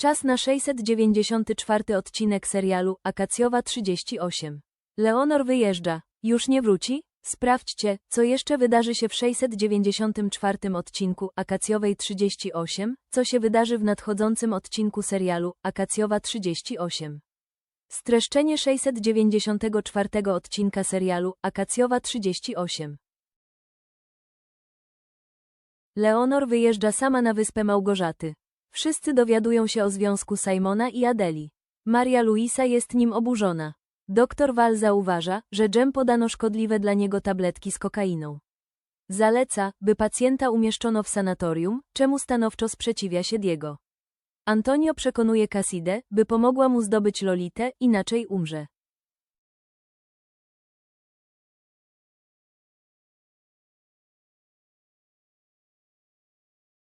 Czas na 694 odcinek serialu Akacjowa 38. Leonor wyjeżdża. Już nie wróci? Sprawdźcie, co jeszcze wydarzy się w 694 odcinku Akacjowej 38, co się wydarzy w nadchodzącym odcinku serialu Akacjowa 38. Streszczenie 694 odcinka serialu Akacjowa 38. Leonor wyjeżdża sama na wyspę Małgorzaty. Wszyscy dowiadują się o związku Simona i Adeli. Maria Luisa jest nim oburzona. Doktor Val zauważa, że Jem podano szkodliwe dla niego tabletki z kokainą. Zaleca, by pacjenta umieszczono w sanatorium, czemu stanowczo sprzeciwia się Diego. Antonio przekonuje Cassidę, by pomogła mu zdobyć Lolitę, inaczej umrze.